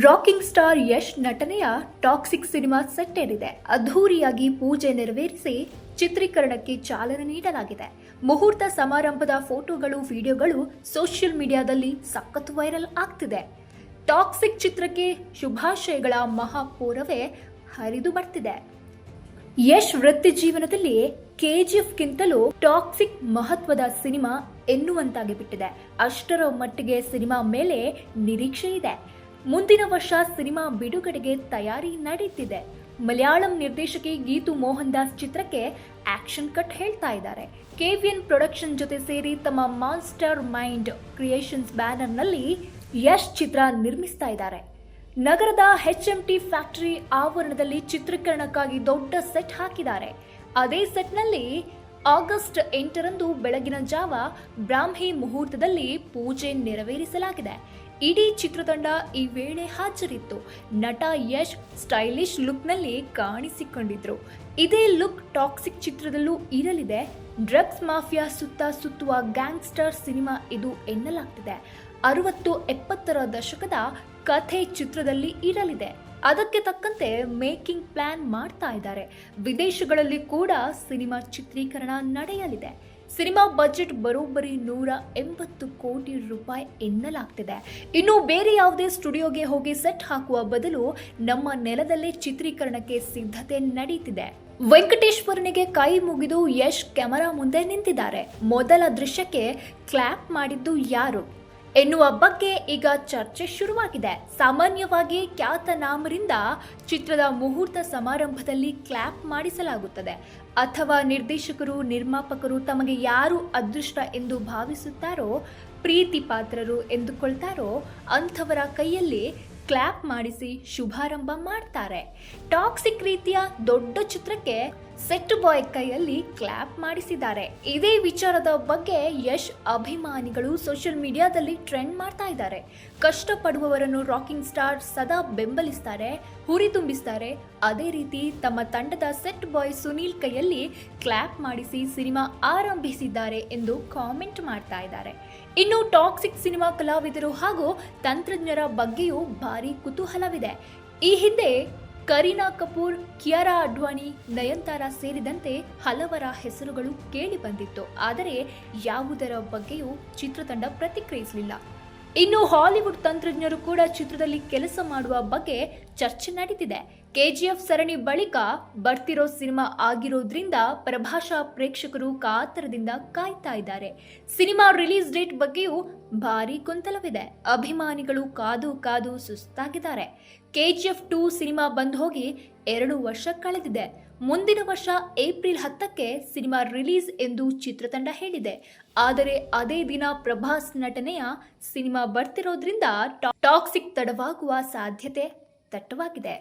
Rocking star Yash ನಟನೆಯ toxic cinema ಸೆಟ್ಟೇರಿದೆ ಅದ್ಧೂರಿಯಾಗಿ ಪೂಜೆ ನೆರವೇರಿಸಿ ಚಿತ್ರೀಕರಣಕ್ಕೆ ಚಾಲನೆ ನೀಡಲಾಗಿದೆ. ಮುಹೂರ್ತ ಸಮಾರಂಭದ ಫೋಟೋಗಳು, ವಿಡಿಯೋಗಳು ಸೋಷಿಯಲ್ ಮೀಡಿಯಾದಲ್ಲಿ ಸಖತ್ ವೈರಲ್ ಆಗ್ತಿದೆ. ಟಾಕ್ಸಿಕ್ ಚಿತ್ರಕ್ಕೆ ಶುಭಾಶಯಗಳ ಮಹಾಪೂರವೇ ಹರಿದು ಬರ್ತಿದೆ. ಯಶ್ ವೃತ್ತಿ ಜೀವನದಲ್ಲಿ ಕೆಜಿಎಫ್ಗಿಂತಲೂ ಟಾಕ್ಸಿಕ್ ಮಹತ್ವದ ಸಿನಿಮಾ ಎನ್ನುವಂತಾಗಿ ಬಿಟ್ಟಿದೆ. ಅಷ್ಟರ ಮಟ್ಟಿಗೆ ಸಿನಿಮಾ ಮೇಲೆ ನಿರೀಕ್ಷೆ ಇದೆ ಮುಂದಿನ ವರ್ಷ ಸಿನಿಮಾ ಬಿಡುಗಡೆಗೆ ತಯಾರಿ ನಡೀತಿದೆ. ಮಲಯಾಳಂ ನಿರ್ದೇಶಕಿ ಗೀತು ಮೋಹನ್ ದಾಸ್ ಚಿತ್ರಕ್ಕೆ ಆಕ್ಷನ್ ಕಟ್ ಹೇಳ್ತಾ ಇದ್ದಾರೆ. ಕೆವಿಎನ್ ಪ್ರೊಡಕ್ಷನ್ ಜೊತೆ ಸೇರಿ ತಮ್ಮ ಮಾನ್ಸ್ಟರ್ ಮೈಂಡ್ ಕ್ರಿಯೇಷನ್ಸ್ ಬ್ಯಾನರ್ನಲ್ಲಿ ಯಶ್ ಚಿತ್ರ ನಿರ್ಮಿಸ್ತಾ ಇದ್ದಾರೆ. ನಗರದ ಟಿ ಫ್ಯಾಕ್ಟರಿ ಆವರಣದಲ್ಲಿ ಚಿತ್ರೀಕರಣಕ್ಕಾಗಿ ದೊಡ್ಡ ಸೆಟ್ ಹಾಕಿದ್ದಾರೆ. ಅದೇ ಸೆಟ್ನಲ್ಲಿ ಆಗಸ್ಟ್ ಎಂಟರಂದು ಬೆಳಗಿನ ಜಾವ ಬ್ರಾಹ್ಮಿ ಮುಹೂರ್ತದಲ್ಲಿ ಪೂಜೆ ನೆರವೇರಿಸಲಾಗಿದೆ. ಇಡೀ ಚಿತ್ರತಂಡ ಈ ವೇಳೆ ಹಾಜರಿತ್ತು. ನಟ ಯಶ್ ಸ್ಟೈಲಿಶ್ ಲುಕ್ನಲ್ಲಿ ಕಾಣಿಸಿಕೊಂಡಿದ್ರು. ಇದೇ ಲುಕ್ ಟಾಕ್ಸಿಕ್ ಚಿತ್ರದಲ್ಲೂ ಇರಲಿದೆ. ಡ್ರಗ್ಸ್ ಮಾಫಿಯಾ ಸುತ್ತ ಸುತ್ತುವ ಗ್ಯಾಂಗ್ಸ್ಟರ್ ಸಿನಿಮಾ ಇದು ಎನ್ನಲಾಗ್ತಿದೆ. ಅರವತ್ತು ಎಪ್ಪತ್ತರ ದಶಕದ ಕಥೆ ಚಿತ್ರದಲ್ಲಿ ಇರಲಿದೆ. ಅದಕ್ಕೆ ತಕ್ಕಂತೆ ಮೇಕಿಂಗ್ ಪ್ಲಾನ್ ಮಾಡ್ತಾ ಇದ್ದಾರೆ. ವಿದೇಶಗಳಲ್ಲಿ ಕೂಡ ಸಿನಿಮಾ ಚಿತ್ರೀಕರಣ ನಡೆಯಲಿದೆ. ಸಿನಿಮಾ ಬಜೆಟ್ ಬರೋಬ್ಬರಿ ನೂರ ಎಂಬತ್ತು ಕೋಟಿ ರೂಪಾಯಿ ಎನ್ನಲಾಗ್ತಿದೆ. ಇನ್ನು ಬೇರೆ ಯಾವುದೇ ಸ್ಟುಡಿಯೋಗೆ ಹೋಗಿ ಸೆಟ್ ಹಾಕುವ ಬದಲು ನಮ್ಮ ನೆಲದಲ್ಲೇ ಚಿತ್ರೀಕರಣಕ್ಕೆ ಸಿದ್ಧತೆ ನಡೀತಿದೆ. ವೆಂಕಟೇಶ್ವರನಿಗೆ ಕೈ ಮುಗಿದು ಯಶ್ ಕ್ಯಾಮರಾ ಮುಂದೆ ನಿಂತಿದ್ದಾರೆ. ಮೊದಲ ದೃಶ್ಯಕ್ಕೆ ಕ್ಲಾಪ್ ಮಾಡಿದ್ದು ಯಾರು? ಎನ್ನುವ ಬಗ್ಗೆ ಈಗ ಚರ್ಚೆ ಶುರುವಾಗಿದೆ. ಸಾಮಾನ್ಯವಾಗಿ ಖ್ಯಾತನಾಮರಿಂದ ಚಿತ್ರದ ಮುಹೂರ್ತ ಸಮಾರಂಭದಲ್ಲಿ ಕ್ಲ್ಯಾಪ್ ಮಾಡಿಸಲಾಗುತ್ತದೆ. ಅಥವಾ ನಿರ್ದೇಶಕರು, ನಿರ್ಮಾಪಕರು ತಮಗೆ ಯಾರು ಅದೃಷ್ಟ ಎಂದು ಭಾವಿಸುತ್ತಾರೋ, ಪ್ರೀತಿ ಪಾತ್ರರು ಎಂದುಕೊಳ್ತಾರೋ ಅಂಥವರ ಕೈಯಲ್ಲಿ ಕ್ಲ್ಯಾಪ್ ಮಾಡಿಸಿ ಶುಭಾರಂಭ ಮಾಡ್ತಾರೆ. ಟಾಕ್ಸಿಕ್ ರೀತಿಯ ದೊಡ್ಡ ಚಿತ್ರಕ್ಕೆ ಸೆಟ್ ಬಾಯ್ ಕೈಯಲ್ಲಿ ಕ್ಲಾಪ್ ಮಾಡಿಸಿದ್ದಾರೆ. ಇದೇ ವಿಚಾರದ ಬಗ್ಗೆ ಯಶ್ ಅಭಿಮಾನಿಗಳು ಸೋಷಿಯಲ್ ಮೀಡಿಯಾದಲ್ಲಿ ಟ್ರೆಂಡ್ ಮಾಡ್ತಾ ಇದ್ದಾರೆ. ಕಷ್ಟಪಡುವವರನ್ನು ರಾಕಿಂಗ್ ಸ್ಟಾರ್ ಸದಾ ಬೆಂಬಲಿಸ್ತಾರೆ, ಹುರಿ ತುಂಬಿಸ್ತಾರೆ. ಅದೇ ರೀತಿ ತಮ್ಮ ತಂಡದ ಸೆಟ್ ಬಾಯ್ ಸುನೀಲ್ ಕೈಯಲ್ಲಿ ಕ್ಲಾಪ್ ಮಾಡಿಸಿ ಸಿನಿಮಾ ಆರಂಭಿಸಿದ್ದಾರೆ ಎಂದು ಕಾಮೆಂಟ್ ಮಾಡ್ತಾ ಇದ್ದಾರೆ. ಇನ್ನು ಟಾಕ್ಸಿಕ್ ಸಿನಿಮಾ ಕಲಾವಿದರು ಹಾಗೂ ತಂತ್ರಜ್ಞರ ಬಗ್ಗೆಯೂ ಭಾರಿ ಕುತೂಹಲವಿದೆ. ಈ ಹಿಂದೆ ಕರೀನಾ ಕಪೂರ್, ಕಿಯಾರಾ ಅಡ್ವಾಣಿ ನಯನ್ತಾರಾ ಸೇರಿದಂತೆ ಹಲವರ ಹೆಸರುಗಳು ಕೇಳಿ ಬಂದಿತ್ತು. ಆದರೆ ಯಾವುದರ ಬಗ್ಗೆಯೂ ಚಿತ್ರತಂಡ ಪ್ರತಿಕ್ರಿಯಿಸಲಿಲ್ಲ. ಇನ್ನು ಹಾಲಿವುಡ್ ತಂತ್ರಜ್ಞರು ಕೂಡ ಚಿತ್ರದಲ್ಲಿ ಕೆಲಸ ಮಾಡುವ ಬಗ್ಗೆ ಚರ್ಚೆ ನಡೀತಿದೆ. ಕೆಜಿಎಫ್ ಸರಣಿ ಬಳಿಕ ಬರ್ತಿರೋ ಸಿನಿಮಾ ಆಗಿರೋದ್ರಿಂದ ಪ್ರಭಾಷಾ ಪ್ರೇಕ್ಷಕರು ಕಾತರದಿಂದ ಕಾಯ್ತಾ ಇದ್ದಾರೆ. ಸಿನಿಮಾ ರಿಲೀಸ್ ಡೇಟ್ ಬಗ್ಗೆಯೂ ಭಾರಿ ಗೊಂದಲವಿದೆ. ಅಭಿಮಾನಿಗಳು ಕಾದು ಕಾದು ಸುಸ್ತಾಗಿದ್ದಾರೆ. ಕೆಜಿಎಫ್ ಟೂ ಸಿನಿಮಾ ಬಂದ್ ಹೋಗಿ ಎರಡು ವರ್ಷ ಕಳೆದಿದೆ. ಮುಂದಿನ ವರ್ಷ ಏಪ್ರಿಲ್ ಹತ್ತಕ್ಕೆ ಸಿನಿಮಾ ರಿಲೀಸ್ ಎಂದು ಚಿತ್ರತಂಡ ಹೇಳಿದೆ. ಆದರೆ ಅದೇ ದಿನ ಪ್ರಭಾಸ್ ನಟನೆಯ ಸಿನಿಮಾ ಬರ್ತಿರೋದ್ರಿಂದ ಟಾಕ್ಸಿಕ್ ತಡವಾಗುವ ಸಾಧ್ಯತೆ ದಟ್ಟವಾಗಿದೆ